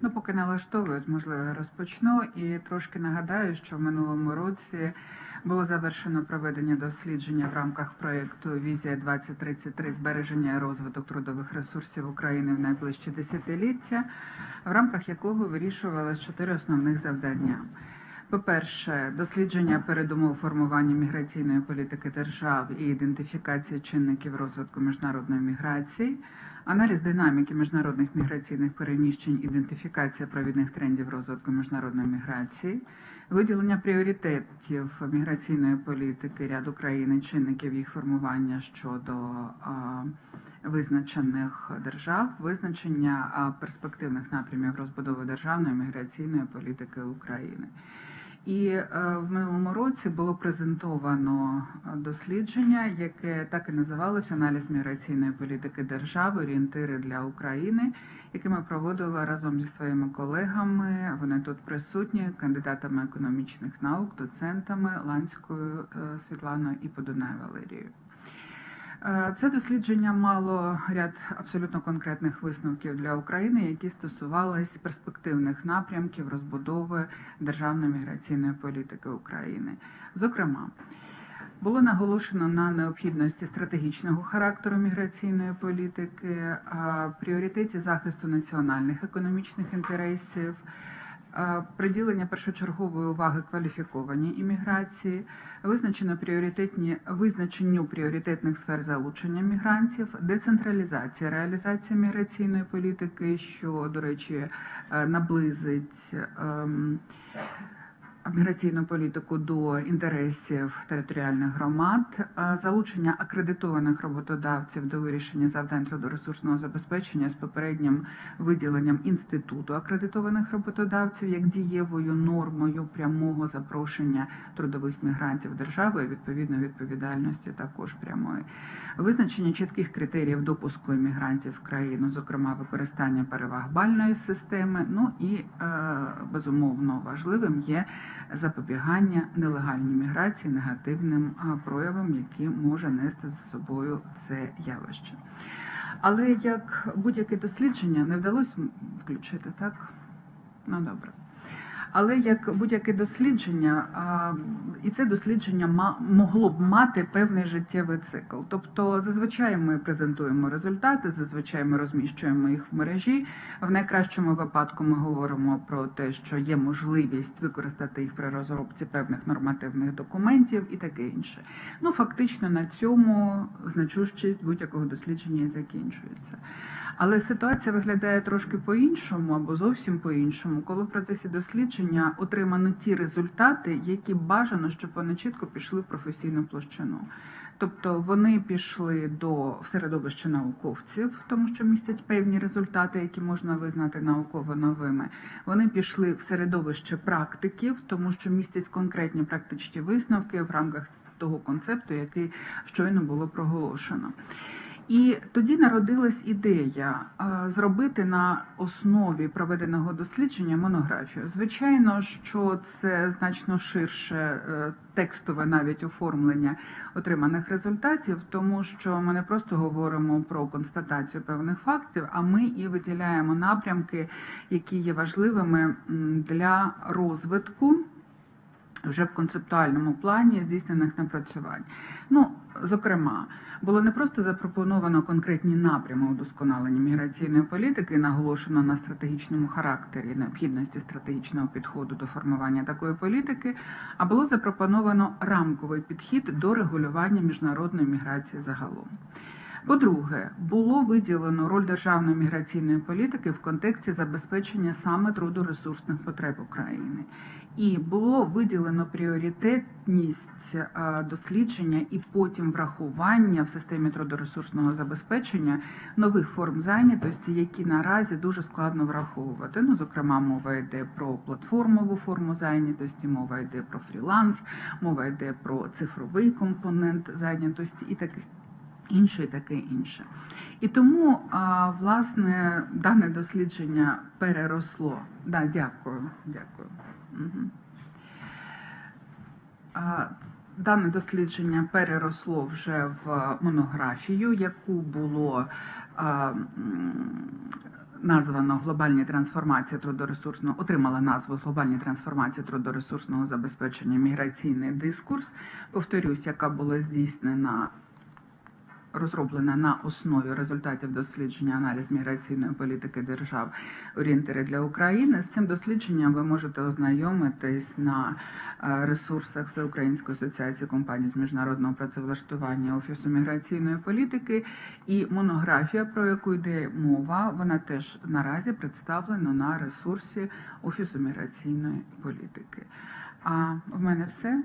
Ну, поки налаштовують, можливо, розпочну. І трошки нагадаю, що в минулому році було завершено проведення дослідження в рамках проєкту Візія 2033 збереження і розвиток трудових ресурсів України в найближчі десятиліття, в рамках якого вирішувалось чотири основних завдання. По-перше, дослідження передумов формування міграційної політики держав і ідентифікація чинників розвитку міжнародної міграції, аналіз динаміки міжнародних міграційних переміщень, ідентифікація провідних трендів розвитку міжнародної міграції, виділення пріоритетів міграційної політики ряду країн чинників їх формування щодо визначених держав, визначення перспективних напрямів розбудови державної міграційної політики України. І е, в минулому році було презентовано е, дослідження, яке так і називалося аналіз міграційної політики держави, орієнтири для України, яке ми проводили разом зі своїми колегами. Вони тут присутні, кандидатами економічних наук, доцентами Ланською е, Світланою і Подунай Валерією. Е, Це дослідження мало ряд абсолютно конкретних висновків для України, які стосувались перспективних напрямків розбудови державної міграційної політики України. Зокрема, було наголошено на необхідності стратегічного характеру міграційної політики, пріоритеті захисту національних економічних інтересів, приділення першочергової уваги кваліфікованій імміграції, визначено пріоритетні визначенню пріоритетних сфер залучення мігрантів, децентралізація, реалізація міграційної політики, що, до речі, е, наблизить. Міграційну політику до інтересів територіальних громад, залучення акредитованих роботодавців до вирішення завдань трудоресурсного забезпечення з попереднім виділенням інституту акредитованих роботодавців як дієвою нормою прямого запрошення трудових мігрантів держави, відповідно відповідальності також прямої, визначення чітких критеріїв допуску іммігрантів в країну, зокрема використання переваг бальної системи. Ну і е, безумовно важливим є запобігання нелегальній міграції, негативним проявам, які може нести за собою це явище. Але як будь-яке дослідження не вдалося включити, так? Ну добре. Але як будь-яке дослідження, і це дослідження могло б мати певний життєвий цикл. Тобто, зазвичай ми презентуємо результати, зазвичай ми розміщуємо їх в мережі. В найкращому випадку ми говоримо про те, що є можливість використати їх при розробці певних нормативних документів і таке інше. Ну фактично на цьому значущість будь-якого дослідження і закінчується. Але ситуація виглядає трошки по-іншому або зовсім по-іншому, коли в процесі дослідження отримано ті результати, які бажано, щоб вони чітко пішли в професійну площину. Тобто вони пішли до в середовище науковців, тому що містять певні результати, які можна визнати науково новими. Вони пішли в середовище практиків, тому що містять конкретні практичні висновки в рамках того концепту, який щойно було проголошено. І тоді народилась ідея е, зробити на основі проведеного дослідження монографію. Звичайно, що це значно ширше е, текстове навіть оформлення отриманих результатів, тому що ми не просто говоримо про констатацію певних фактів, а ми і виділяємо напрямки, які є важливими для розвитку вже в концептуальному плані здійснених напрацювань. Ну, зокрема, було не просто запропоновано конкретні напрями удосконалення міграційної політики, наголошено на стратегічному характері необхідності стратегічного підходу до формування такої політики, а було запропоновано рамковий підхід до регулювання міжнародної міграції загалом. По-друге, було виділено роль державної міграційної політики в контексті забезпечення саме трудоресурсних потреб України. І було виділено пріоритетність е, дослідження і потім врахування в системі трудоресурсного забезпечення нових форм зайнятості, які наразі дуже складно враховувати. Ну, зокрема, мова йде про платформову форму зайнятості, мова йде про фріланс, мова йде про цифровий компонент зайнятості і таке інше, і таке інше. І тому, а, власне, дане дослідження переросло. Да, дякую, дякую. Угу. А, Дане дослідження переросло вже в монографію, яку було а, названо глобальні трансформації трудоресурсного, отримала назву глобальні трансформації трудоресурсного забезпечення міграційний дискурс. Повторюсь, яка була здійснена розроблена на основі результатів дослідження аналіз міграційної політики держав орієнтири для України. З цим дослідженням ви можете ознайомитись на е, ресурсах Всеукраїнської асоціації компаній з міжнародного працевлаштування Офісу міграційної політики. І монографія, про яку йде мова, вона теж наразі представлена на ресурсі Офісу міграційної політики. А в мене все.